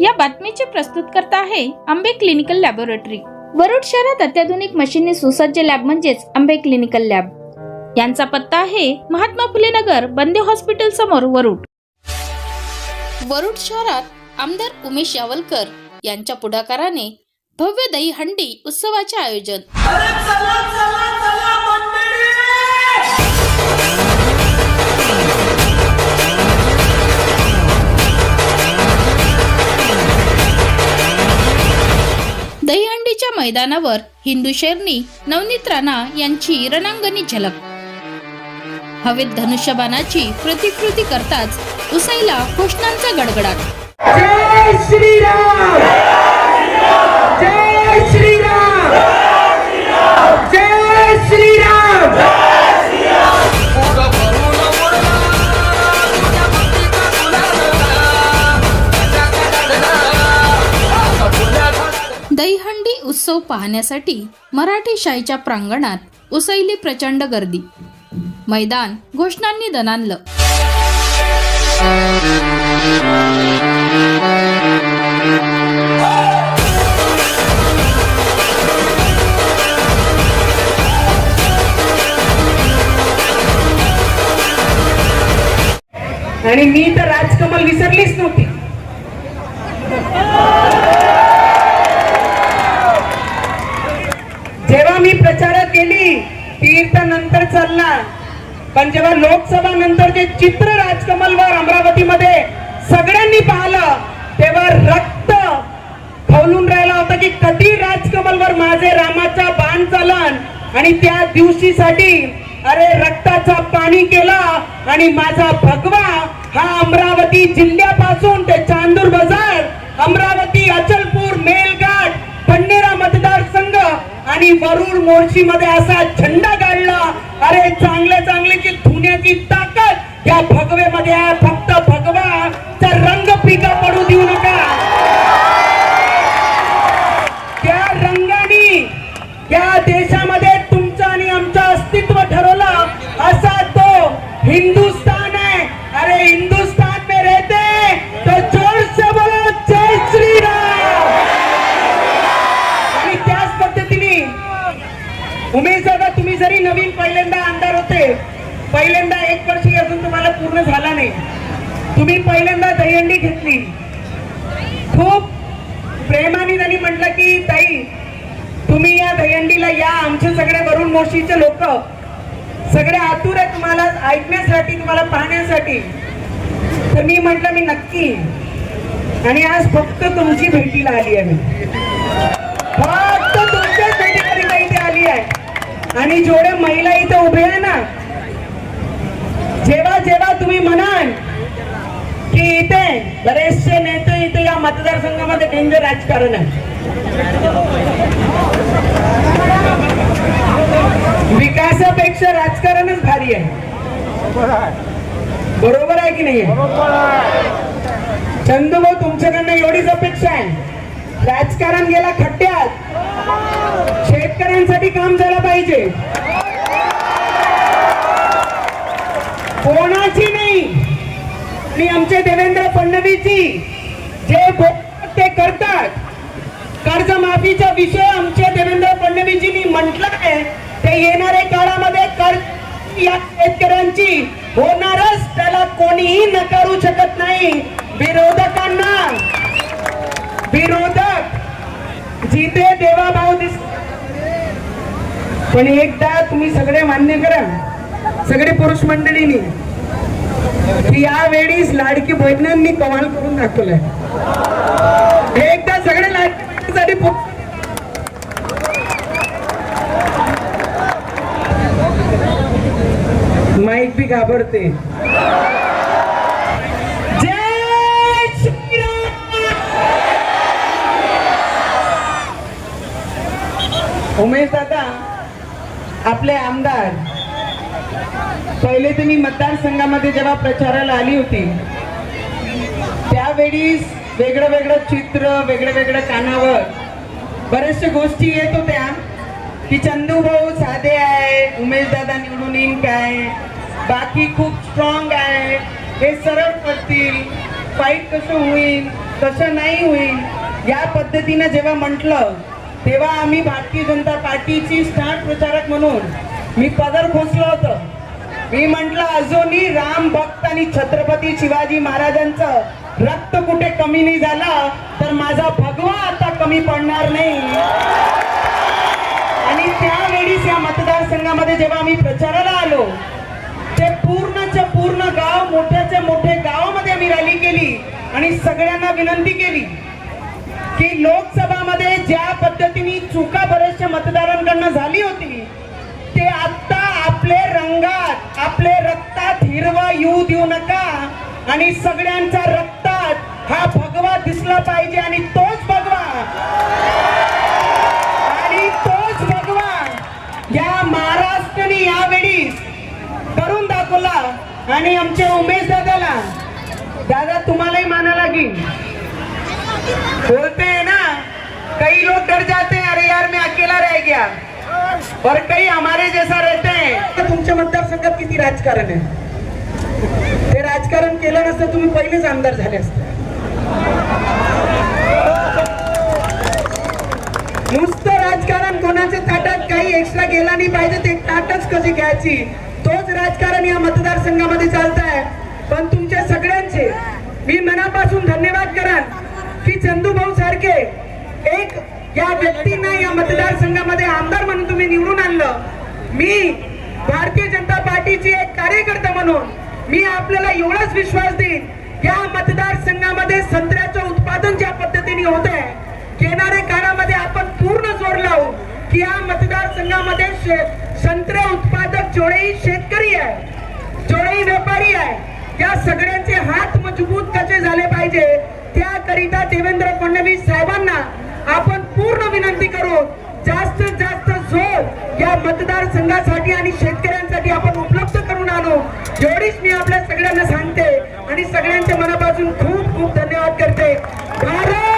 या बातमीचे प्रस्तुतकर्ता आहे आंबे क्लिनिकल लॅबोरेटरी. वरुड शहरात अत्याधुनिक मशीनने सुसज्ज लॅब म्हणजेच आंबे क्लिनिकल लॅब. यांचा पत्ता आहे महात्मा फुले नगर बंदे हॉस्पिटल समोर वरुड. वरुड शहरात आमदार उमेश यावलकर यांच्या पुढाकाराने भव्य दही हंडी उत्सवाचे आयोजन. मैदानावर हिंदू शेरनी नवनीत राणा यांची रणांगणी झलक. हवेत धनुष्यबाणाची प्रतिकृती करताच उसाईला घोषणांचा गडगडाट. जय श्रीराम! उत्सव पाहण्यासाठी मराठी शाळेच्या प्रांगणात उसैली प्रचंड गर्दी. मैदान घोषणांनी दणानलं आणि मी तर राजकमल विसरलीच नव्हती. जेव्हा मी प्रचारात गेली तीर्थ नंतर चालला पण जेव्हा लोकसभा नंतरचे चित्र राजकमलवर अमरावतीमध्ये सगळ्यांनी पाहिलं तेव्हा रक्त खवलून राहिला होता की कधी राजकमलवर माझे रामाचा बाण चालन. आणि त्या दिवशीसाठी अरे रक्ताचा पाणी केला आणि माझा भगवा हा अमरावती जिल्ह्यापासून ते चांदूर बाजार आणि वरुड मोर्शी मध्ये असा झेंडा गाडला अरे चांगले चांगल्याची धुण्याची ताकद. या भगवेमध्ये मध्ये फक्त एकवर्षी अजून तुम्हाला पूर्ण झाला नाही. तुम्ही पहिल्यांदा दहीहंडी घेतली. खूप प्रेमाने त्यांनी म्हटलं की ताई तुम्ही या दहीहंडीला या. आमचे सगळे वरुण मोशीचे लोक. सगळे आतुर आहे तुम्हाला ऐकण्यासाठी तुम्हाला पाहण्यासाठी. तर मी म्हटलं मी नक्की. आणि आज फक्त तुमची भेटीला आली आहे मी. फक्त तुमच्याच भेटीकरिता इथे आली आहे. आणि जेवढ्या महिला इथे उभे आहे ना जेव्हा जेव्हा तुम्ही म्हणाल की इथे बरेचसे नेते इथे या मतदारसंघामध्ये डेंजर राजकारण आहे. विकासापेक्षा राजकारणच भारी आहे. बरोबर आहे की नाही चंदू भाऊ तुमच्याकडनं एवढीच अपेक्षा आहे. राजकारण गेला खड्ड्यात शेतकऱ्यांसाठी काम झालं पाहिजे. कोणाची नाही. आणि आमचे देवेंद्र फडणवीसजी जे ते करतात. कर्जमाफीचा विषय आमचे देवेंद्र फडणवीसजींनी म्हटलं आहे ते येणाऱ्या काळामध्ये कर्ज या शेतकऱ्यांची होणारच त्याला कोणीही नकारू शकत नाही. विरोधकांना विरोधक जिथे देवा देवाभाव दिस पण एकदा तुम्ही सगळे मान्य करा. सगळे पुरुष मंडळींनी की यावेळीस लाडकी बहिणांनी कमाल करून दाखवलंय. एकदा सगळे लाडकी बहिणीसाठी माईक बी घाबरते. उमेश दादा आपले आमदार पहिले तर मी मतदारसंघामध्ये जेव्हा प्रचाराला आली होती त्यावेळी वेगळं वेगळं चित्र वेगळं वेगळं कानावर बऱ्याचशा गोष्टी येत होत्या की चंदू भाऊ साधे आहे उमेश दादा निवडून येईन काय बाकी खूप स्ट्रॉंग आहे हे सरळ पडतील फाईट कसं होईल तसं नाही होईल या पद्धतीनं जेव्हा म्हटलं तेव्हा आम्ही भारतीय जनता पार्टीची स्टार प्रचारक म्हणून मी पदर खोचलो होतं. मी म्हंटल अजूनही राम भक्त आणि छत्रपती शिवाजी महाराजांचं रक्त कुठे कमी नाही झालं तर माझा भगवा आता कमी पडणार नाही. आणि त्यावेळीच या मतदारसंघामध्ये जेव्हा आम्ही प्रचाराला आलो ते पूर्णच्या पूर्ण गाव मोठ्याच्या मोठे गावामध्ये आम्ही रॅली केली आणि सगळ्यांना विनंती केली की लोकसभामध्ये ज्या पद्धतीने चुका बऱ्याचशा मतदारांकडनं झाली होती आता आपले रंगात आपले रक्तात हिरवा येऊ देऊ नका. आणि सगळ्यांच्या रक्तात हा भगवा दिसला पाहिजे आणि तोच भगवा. आणि तोच भगवा या महाराष्ट्राने यावेळी करून दाखवला. आणि आमच्या उमेश दादाला दादा तुम्हालाही माना लागेल. बोलते ना कई लोग डर जाते. अरे यार और कई हमारे जैसा रहते हैं। तुमच्या मतदारसंघात किती राजकारण आहे? ते राजकारण केलं नसतं तुम्ही पहिलेच आमदार झाले असते. नुसतं राजकारण कोणाच्या ताटात काही एक्स्ट्रा गेला नाही पाहिजे ते ताटच कशी घ्यायची? तोच राजकारण या मतदारसंघामध्ये चालत आहे पण तुमच्या सगळ्यांचे मी मनापासून धन्यवाद करान की चंदू भाऊ सारखे एक या व्यक्तींना या मतदारसंघामध्ये आमदार म्हणून तुम्ही निवडून आणलं. मी भारतीय जनता पार्टीची एक कार्यकर्ता म्हणून मी आपल्याला एवढाच विश्वास देईन या मतदारसंघामध्ये संत्र्याचं उत्पादन ज्या पद्धतीने होत आहे येणाऱ्या काळामध्ये आपण पूर्ण जोर लावू की या मतदारसंघामध्ये शे- संत्रा उत्पादक जोडेही शेतकरी आहे जोडेही व्यापारी आहे. या सगळ्यांचे हात मजबूत कसे झाले पाहिजे त्याकरिता देवेंद्र फडणवीस साहेबांना आपण विनंती करू जास्तीत जास्त जोर या मतदारसंघासाठी आणि शेतकऱ्यांसाठी आपण उपलब्ध करून आणू. एवढीच मी आपल्या सगळ्यांना सांगते आणि सगळ्यांच्या मनापासून खूप खूप धन्यवाद करते. भारत!